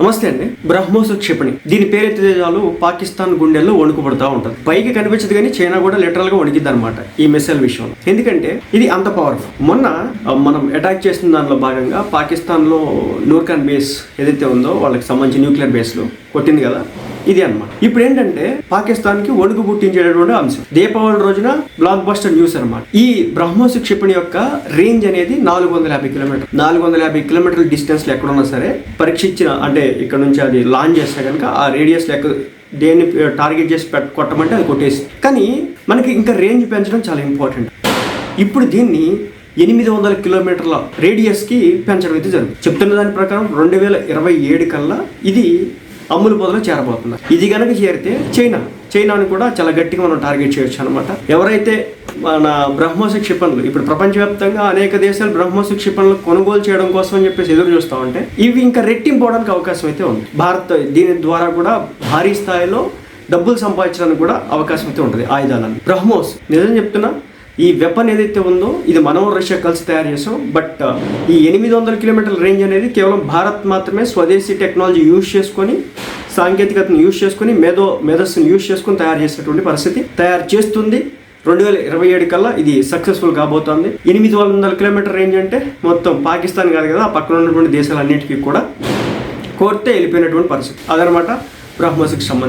నమస్తే అండి. బ్రహ్మోస్ క్షిపణి. దీని పేరెత్తితే చాలు పాకిస్తాన్ గుండెల్లో వణుకు ఉంటుంది పైకి కనిపించదు కానీ చైనా కూడా లిటరల్గా వణికిద్ది అనమాట ఈ మిసైల్ విషయంలో. ఎందుకంటే ఇది అంత పవర్ఫుల్ మొన్న మనం అటాక్ చేసిన దానిలో భాగంగా పాకిస్తాన్లో నూర్ఖాన్ బేస్ ఏదైతే ఉందో వాళ్ళకి సంబంధించి న్యూక్లియర్ బేస్లో కొట్టింది కదా. ఇది అన్నమాట. ఇప్పుడు ఏంటంటే పాకిస్తాన్కి ఒడుగు పుట్టించేటటువంటి అంశం. దీపావళి రోజున బ్లాక్ బస్టర్ న్యూస్ అనమాట ఈ బ్రహ్మోస్ క్షిపణి యొక్క రేంజ్ అనేది నాలుగు వందల యాభై కిలోమీటర్. నాలుగు వందల యాభై కిలోమీటర్ల డిస్టెన్స్లో ఎక్కడున్నా సరే పరీక్షించిన అంటే ఇక్కడ నుంచి అది లాంచ్ చేస్తే కనుక ఆ రేడియస్ లెక్క దేన్ని టార్గెట్ చేసి పెట్ కొట్టమంటే అది కొట్టేసి. కానీ మనకి ఇంకా రేంజ్ పెంచడం చాలా ఇంపార్టెంట్ ఇప్పుడు దీన్ని ఎనిమిది వందల కిలోమీటర్ల రేడియస్కి పెంచడం అయితే జరుగుతుంది. చెప్తున్న దాని ప్రకారం రెండు వేల ఇరవై ఏడు కల్లా ఇది అమ్ముల పొదలో చేరబోతున్నారు ఇది కనుక చేరితే చైనా. చైనాను కూడా చాలా గట్టిగా మనం టార్గెట్ చేయొచ్చు అనమాట ఎవరైతే మన బ్రహ్మోస్ క్షిపణులు ఇప్పుడు ప్రపంచవ్యాప్తంగా అనేక దేశాలు బ్రహ్మోస్ క్షిపణులు కొనుగోలు చేయడం కోసం అని చెప్పేసి ఎదురు చూస్తూ ఉంటే ఇవి ఇంకా రెట్టింపోవడానికి అవకాశం అయితే ఉంది. భారత్ దీని ద్వారా కూడా భారీ స్థాయిలో డబ్బులు సంపాదించడానికి కూడా అవకాశం అయితే ఉంటుంది ఆయుధాలను బ్రహ్మోస్ నిజం చెప్తున్నా ఈ వెపన్ ఏదైతే ఉందో ఇది మనం రష్యా కలిసి తయారు చేసాం బట్ uh, ఈ ఎనిమిది వందల కిలోమీటర్ల రేంజ్ అనేది కేవలం భారత్ మాత్రమే స్వదేశీ టెక్నాలజీ యూజ్ చేసుకొని సాంకేతికతను యూజ్ చేసుకొని మేధో మేధస్సును యూజ్ చేసుకొని తయారు చేసేటువంటి పరిస్థితి తయారు చేస్తుంది. రెండు వేల ఇరవై ఏడు కల్లా ఇది సక్సెస్ఫుల్ కాబోతోంది. ఎనిమిది వందల కిలోమీటర్ రేంజ్ అంటే మొత్తం పాకిస్తాన్ కాదు కదా ఆ పక్కన ఉన్నటువంటి దేశాలన్నిటికీ కూడా కోరితే వెళ్ళిపోయినటువంటి పరిస్థితి. అదనమాట బ్రహ్మోస్కి సంబంధించి.